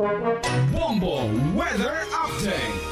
Bombo Weather Update.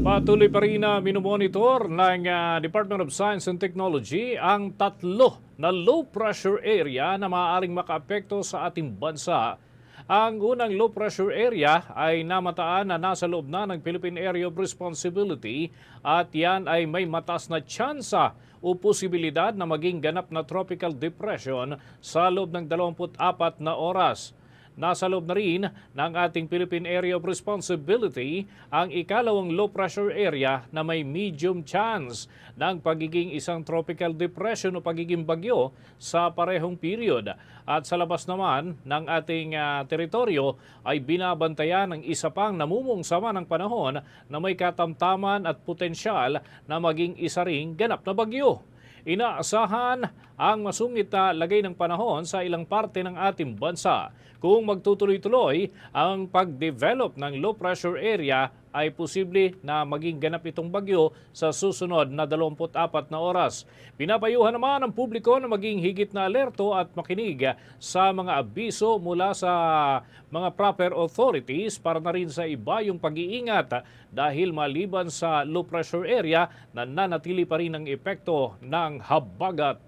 Patuloy pa rin na minomonitor ng ah, Department of Science and Technology ang tatlo na low pressure area na maaaring makaapekto sa ating bansa. Ang unang low pressure area ay namataan na nasa loob na ng Philippine Area of Responsibility at yan ay may matas na tsansa o posibilidad na maging ganap na tropical depression sa loob ng 24 na oras. Nasa loob na rin ng ating Philippine Area of Responsibility ang ikalawang low pressure area na may medium chance ng pagiging isang tropical depression o pagiging bagyo sa parehong period. At sa labas naman ng ating ah, teritoryo ay binabantayan ng isa pang namumong sama ng panahon na may katamtaman at potensyal na maging isa ring ganap na bagyo. Inaasahan ang masungit na lagay ng panahon sa ilang parte ng ating bansa. Kung magtutuloy-tuloy ang pag-develop ng low pressure area ay posible na maging ganap itong bagyo sa susunod na 24 na oras. Pinapayuhan naman ang publiko na maging higit na alerto at makinig sa mga abiso mula sa mga proper authorities para na rin sa iba yung pag-iingat dahil maliban sa low pressure area, nananatili pa rin ang epekto ng habagat